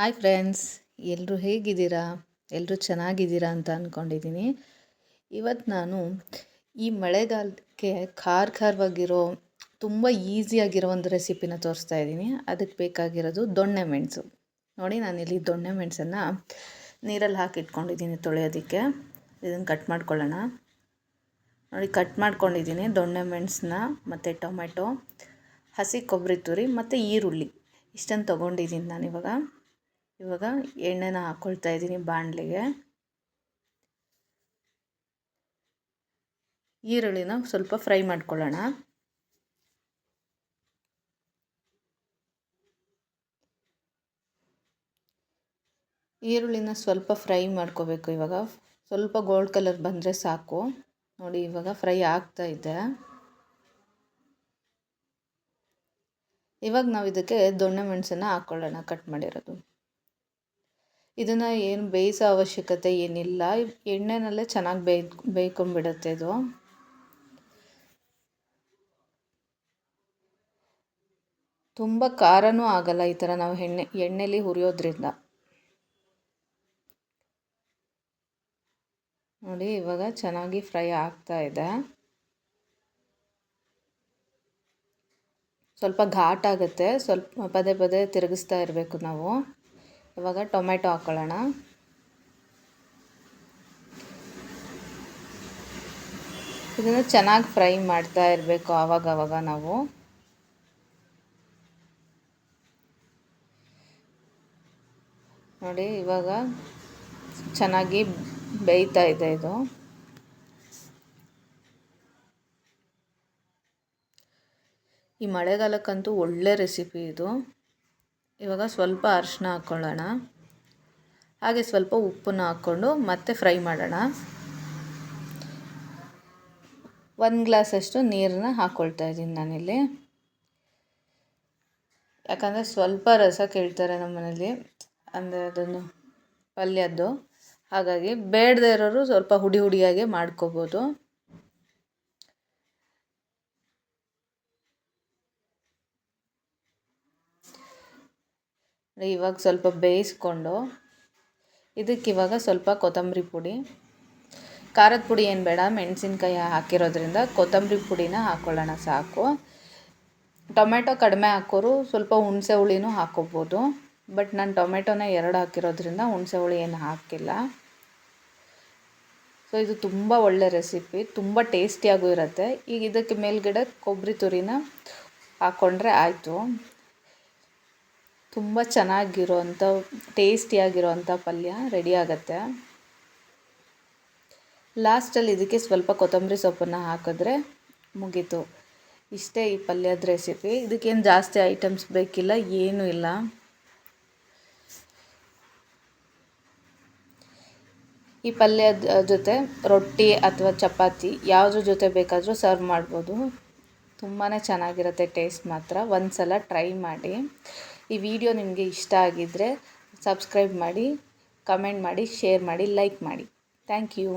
Hi friends ಎಲ್ಲರೂ ಹೇಗಿದ್ದೀರಾ? ಎಲ್ಲರೂ ಚೆನ್ನಾಗಿದ್ದೀರಾ ಅಂತ ಅಂದ್ಕೊಂಡಿದ್ದೀನಿ ಇವತ್ತು ನಾನು ಈ ಮಳೆಗಾಲಕ್ಕೆ ಖಾರ ಖಾರವಾಗಿರೋ, ತುಂಬ ಈಸಿಯಾಗಿರೋ ಒಂದು ರೆಸಿಪಿನ ತೋರಿಸ್ತಾ ಇದ್ದೀನಿ. ಅದಕ್ಕೆ ಬೇಕಾಗಿರೋದು ದೊಣ್ಣೆ ಮೆಣಸು. ನೋಡಿ, ನಾನಿಲ್ಲಿ ದೊಣ್ಣೆ ಮೆಣಸನ್ನು ನೀರಲ್ಲಿ ಹಾಕಿ ಇಟ್ಕೊಂಡಿದ್ದೀನಿ ತೊಳೆಯೋದಕ್ಕೆ. ಇದನ್ನು ಕಟ್ ಮಾಡ್ಕೊಳ್ಳೋಣ. ನೋಡಿ ಕಟ್ ಮಾಡ್ಕೊಂಡಿದ್ದೀನಿ ದೊಣ್ಣೆ ಮೆಣಸನ್ನ ಮತ್ತು ಟೊಮೆಟೊ, ಹಸಿ ಕೊಬ್ಬರಿ ತುರಿ ಮತ್ತು ಈರುಳ್ಳಿ. ಇಷ್ಟನ್ನು ತೊಗೊಂಡಿದ್ದೀನಿ ನಾನಿವಾಗ. ಇವಾಗ ಎಣ್ಣೆನ ಹಾಕ್ಕೊಳ್ತಾ ಇದ್ದೀನಿ ಬಾಣಲೆಗೆ. ಈರುಳ್ಳಿನ ಸ್ವಲ್ಪ ಫ್ರೈ ಮಾಡ್ಕೊಳ್ಳೋಣ. ಈರುಳ್ಳಿನ ಸ್ವಲ್ಪ ಫ್ರೈ ಮಾಡ್ಕೋಬೇಕು ಇವಾಗ. ಸ್ವಲ್ಪ ಗೋಲ್ಡ್ ಕಲರ್ ಬಂದರೆ ಸಾಕು. ನೋಡಿ, ಇವಾಗ ಫ್ರೈ ಆಗ್ತಾ ಇದೆ. ಇವಾಗ ನಾವು ಇದಕ್ಕೆ ದೊಣ್ಣೆ ಮೆಣಸನ್ನು ಹಾಕ್ಕೊಳ್ಳೋಣ ಕಟ್ ಮಾಡಿರೋದು. ಇದನ್ನು ಏನು ಬೇಯಿಸೋ ಅವಶ್ಯಕತೆ ಏನಿಲ್ಲ. ಎಣ್ಣೆನಲ್ಲೇ ಚೆನ್ನಾಗಿ ಬೇಯ್ ಬೇಯ್ಕೊಂಬಿಡುತ್ತೆ ಇದು. ತುಂಬ ಖಾರನೂ ಆಗಲ್ಲ ಈ ಥರ ನಾವು ಎಣ್ಣೆ, ಎಣ್ಣೆಲಿ ಹುರಿಯೋದ್ರಿಂದ. ನೋಡಿ, ಇವಾಗ ಚೆನ್ನಾಗಿ ಫ್ರೈ ಆಗ್ತಾ ಇದೆ. ಸ್ವಲ್ಪ ಘಾಟ್ ಆಗುತ್ತೆ. ಸ್ವಲ್ಪ ಪದೇ ಪದೇ ತಿರುಗಿಸ್ತಾ ಇರಬೇಕು ನಾವು. ಇವಾಗ ಟೊಮೆಟೊ ಹಾಕ್ಕೊಳ್ಳೋಣ ಇದನ್ನು ಚೆನ್ನಾಗಿ ಫ್ರೈ ಮಾಡ್ತಾ ಇರಬೇಕು ಆವಾಗವಾಗ ನಾವು. ನೋಡಿ, ಇವಾಗ ಚೆನ್ನಾಗಿ ಬೇಯ್ತಾ ಇದೆ ಇದು. ಈ ಮಳೆಗಾಲಕ್ಕಂತೂ ಒಳ್ಳೆ ರೆಸಿಪಿ ಇದು. ಇವಾಗ ಸ್ವಲ್ಪ ಅರಿಶಿನ ಹಾಕ್ಕೊಳ್ಳೋಣ ಹಾಗೆ ಸ್ವಲ್ಪ ಉಪ್ಪನ್ನು ಹಾಕ್ಕೊಂಡು ಮತ್ತೆ ಫ್ರೈ ಮಾಡೋಣ. ಒಂದು ಗ್ಲಾಸಷ್ಟು ನೀರನ್ನ ಹಾಕ್ಕೊಳ್ತಾ ಇದ್ದೀನಿ ನಾನಿಲ್ಲಿ. ಯಾಕಂದರೆ ಸ್ವಲ್ಪ ರಸ ಕೇಳ್ತಾರೆ ನಮ್ಮ ಮನೇಲಿ. ಅಂದರೆ ಅದನ್ನು ಪಲ್ಯದ್ದು. ಹಾಗಾಗಿ ಬೇಡದೇ ಇರೋರು ಸ್ವಲ್ಪ ಹುಡಿ ಹುಡಿಯಾಗೆ ಮಾಡ್ಕೋಬೋದು. ಇವಾಗ ಸ್ವಲ್ಪ ಬೇಯಿಸ್ಕೊಂಡು, ಇದಕ್ಕೆ ಇವಾಗ ಸ್ವಲ್ಪ ಕೊತ್ತಂಬರಿ ಪುಡಿ. ಖಾರದ ಪುಡಿ ಏನು ಬೇಡ, ಮೆಣಸಿನ್ಕಾಯಿ ಹಾಕಿರೋದ್ರಿಂದ ಕೊತ್ತಂಬರಿ ಪುಡಿನ ಹಾಕ್ಕೊಳ್ಳೋಣ ಸಾಕು. ಟೊಮೆಟೊ ಕಡಿಮೆ ಹಾಕೋರು ಸ್ವಲ್ಪ ಹುಣಸೆ ಹುಳಿನೂ ಹಾಕೋಬೋದು, ಬಟ್ ನಾನು ಟೊಮೆಟೊನ ಎರಡು ಹಾಕಿರೋದ್ರಿಂದ ಹುಣಸೆ ಹುಳಿ ಏನು ಹಾಕಿಲ್ಲ. ಸೊ ಇದು ತುಂಬ ಒಳ್ಳೆ ರೆಸಿಪಿ, ತುಂಬ ಟೇಸ್ಟಿಯಾಗೂ ಇರುತ್ತೆ. ಈಗ ಇದಕ್ಕೆ ಮೇಲ್ಗಡೆ ಕೊಬ್ಬರಿ ತುರಿನ ಹಾಕ್ಕೊಂಡ್ರೆ ಆಯಿತು. ತುಂಬ ಚೆನ್ನಾಗಿರೋವಂಥ, ಟೇಸ್ಟಿಯಾಗಿರೋವಂಥ ಪಲ್ಯ ರೆಡಿ ಆಗುತ್ತೆ. ಲಾಸ್ಟಲ್ಲಿ ಇದಕ್ಕೆ ಸ್ವಲ್ಪ ಕೊತ್ತಂಬರಿ ಸೊಪ್ಪನ್ನು ಹಾಕಿದ್ರೆ ಮುಗೀತು. ಇಷ್ಟೇ ಈ ಪಲ್ಯದ ರೆಸಿಪಿ ಇದಕ್ಕೇನು ಜಾಸ್ತಿ ಐಟಮ್ಸ್ ಬೇಕಿಲ್ಲ, ಏನೂ ಇಲ್ಲ. ಈ ಪಲ್ಯದ ಜೊತೆ ರೊಟ್ಟಿ ಅಥವಾ ಚಪಾತಿ ಯಾವುದ್ರ ಜೊತೆ ಬೇಕಾದರೂ ಸರ್ವ್ ಮಾಡ್ಬೋದು. ತುಂಬಾ ಚೆನ್ನಾಗಿರುತ್ತೆ ಟೇಸ್ಟ್ ಮಾತ್ರ. ಒಂದು ಸಲ ಟ್ರೈ ಮಾಡಿ. ಈ ವಿಡಿಯೋ ನಿಮಗೆ ಇಷ್ಟ ಆಗಿದ್ದರೆ ಸಬ್ಸ್ಕ್ರೈಬ್ ಮಾಡಿ ಕಮೆಂಟ್ ಮಾಡಿ ಶೇರ್ ಮಾಡಿ ಲೈಕ್ ಮಾಡಿ. Thank you